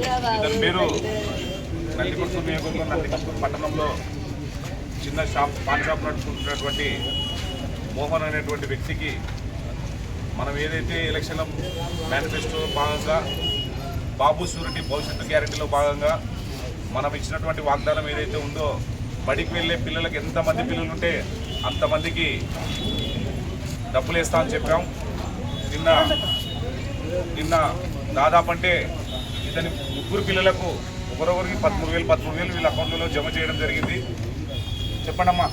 ఇతని పేరు నల్లికొట్టు నియోజకవర్గం నల్లికొట్టు పట్టణంలో చిన్న షాప్ పాన్ షాప్ నడుపుకుంటున్నటువంటి మోహన్ అనేటువంటి వ్యక్తికి మనం ఏదైతే ఎలక్షన్ మేనిఫెస్టో భాగంగా బాబు సూరిటీ భవిష్యత్తు గ్యారెంటీలో భాగంగా మనం ఇచ్చినటువంటి వాగ్దానం ఏదైతే ఉందో బడికి వెళ్ళే పిల్లలకి ఎంతమంది పిల్లలు ఉంటే అంతమందికి డబ్బులు వేస్తా అని చెప్పాం. నిన్న నిన్న దాదాపు అంటే ఇతని ముగ్గురు పిల్లలకు ఒకరొకరికి పదమూడు వేలు పదమూడు వేలు వీళ్ళ అకౌంట్లో జమ చేయడం జరిగింది. చెప్పండమ్మా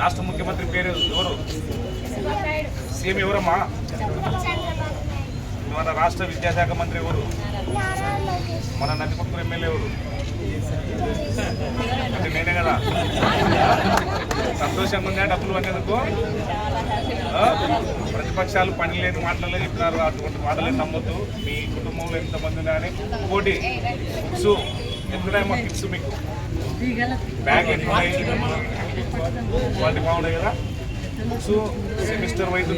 రాష్ట్ర ముఖ్యమంత్రి పేరు ఎవరు? సీఎం ఎవరమ్మా? మన రాష్ట్ర విద్యాశాఖ మంత్రి ఎవరు? మన నందికొట్టు ఎమ్మెల్యే ఎవరు? అంటే నేనే కదా. సంతోషంగా ఉందా డబ్బులు అనేందుకు ప్రతిపక్షాలు పని లేని మాటలు చెప్పినారు. అటువంటి మాటలే నమ్మొద్దు. మీ కుటుంబంలో ఎంతమంది ఉన్నా కానీ ఇంకోటి బుక్స్ ఎందుకన్నా కిట్స్ మీకు? బ్యాగ్ ఎట్లున్నాయి క్వాలిటీ బాగుండే కదా. బుక్స్ సెమిస్టర్ వైజ్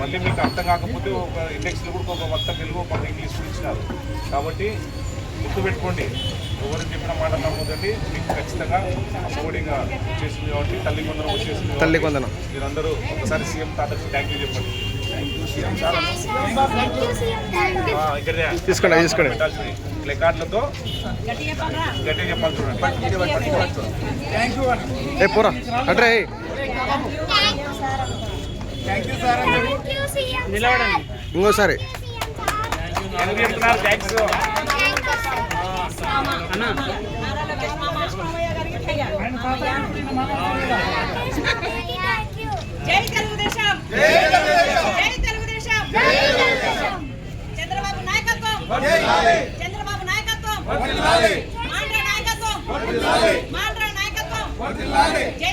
మళ్ళీ మీకు అర్థం కాకపోతే ఒక ఇండెక్స్లో కూడా ఒక మొత్తం తెలుగు ఒక ఇంగ్లీష్ ఇచ్చినారు. కాబట్టి గుర్తుపెట్టుకోండి. ఎవరు చెప్పిన మాట నమ్మదండి మీకు ఖచ్చితంగా అఫోర్డింగ్గా చేసింది కాబట్టి తల్లి కొందరం వచ్చేసింది తల్లి కొందనం. మీరందరూ ఒకసారి సీఎం తాతకు థ్యాంక్ యూ చెప్పండి. తీసుకోండి, తీసుకోండి. ప్లెకార్డులతో గట్టిగా చెప్పాలి చూడండి. ఏ పోరా. అంటే నిలబడండి. ఇంకోసారి. ఎందుకు చెప్తున్నారు థ్యాంక్స్ జై తెలుగుదేశం. జై తెలుగుదేశం. చంద్రబాబు నాయకత్వం. చంద్రబాబు నాయకత్వం. మాండ్రా నాయకత్వం. మాండ్రా నాయకత్వం. జై